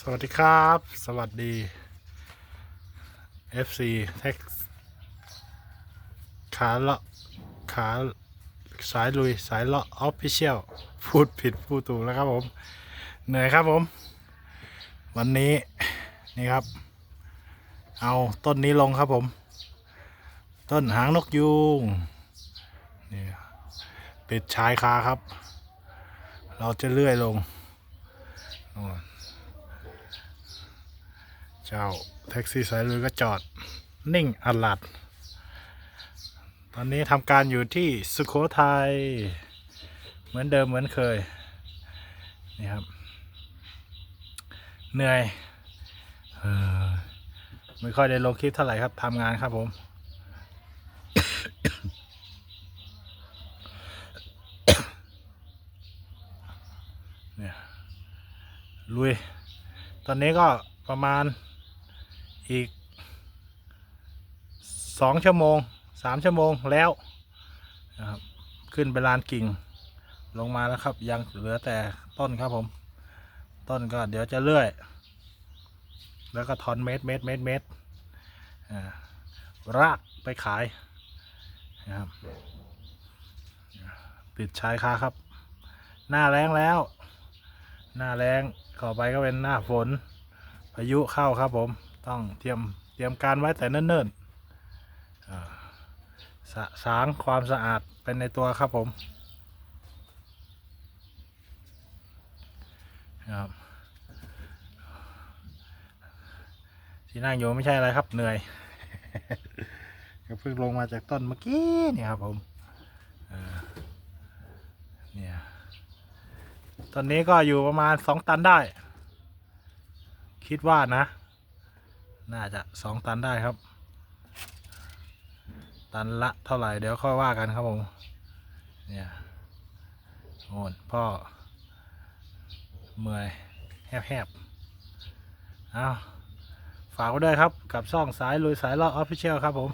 สวัสดีครับ สวัสดี FC แท็กขาเลาะขาสายลุยสายเลาะออฟฟิเชียลพูดผิดพูดถูกแล้วครับผม เหนื่อยครับผม วันนี้นี่ครับ เอาต้นนี้ลงครับผม ต้นหางนกยูงนี่ปิดชายคาครับ เราจะเลื่อยลงน่น เจ้าแท็กซี่สายลุยก็จอดนิ่งอลัด ตอนนี้ทำการอยู่ที่สุโขทัยเหมือนเดิมเหมือนเคยนี่ครับ เหนื่อยออไม่ค่อยได้ลงคลิปเท่าไหร่ครับทำงานครับผม เนี่ยลุย ตอนนี้ก็ประมาณ อีกสองชั่วโมงสามชั่วโมงแล้วนะครับขึ้นไปลานกิ่งลงมาแล้วครับ ยังเหลือแต่ต้นครับผม ต้นก็เดี๋ยวจะเลื่อย แล้วก็ทอนเม็ดเม็ดเม็ดเม็ดรากไปขายนะครับปิดชายคาครับ หน้าแรงแล้ว หน้าแรงต่อไปก็เป็นหน้าฝนพายุเข้าครับผม ต้องเตรียมเตรียมการไว้แต่เนิ่นๆสะสางความสะอาดเป็นในตัวครับผมครับที่นั่งอยู่ไม่ใช่อะไรครับเหนื่อยก็เพิ่งลงมาจากต้นเมื่อกี้นี่ครับผมเนี่ยตอนนี้ก็อยู่ประมาณสองตันได้ คิดว่านะ น่าจะสองตันได้ครับ ตันละเท่าไหร่เดี๋ยวค่อยว่ากันครับผม เนี่ยโอนพ่อ เมื่อยแหบๆเอาฝากไว้ด้วยครับ กับช่องสายลุยสายเลาะออฟฟิเชียลครับผม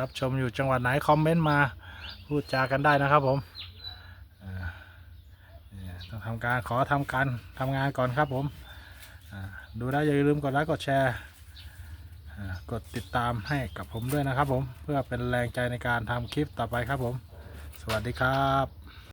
รับชมอยู่จังหวัดไหน คอมเมนต์มาพูดจากันได้นะครับผมต้องทำการขอทำการทำงานก่อนครับผม ดูได้อย่าลืมกดไลค์กดแชร์กดติดตามให้กับผมด้วยนะครับผม เพื่อเป็นแรงใจในการทำคลิปต่อไปครับผม สวัสดีครับ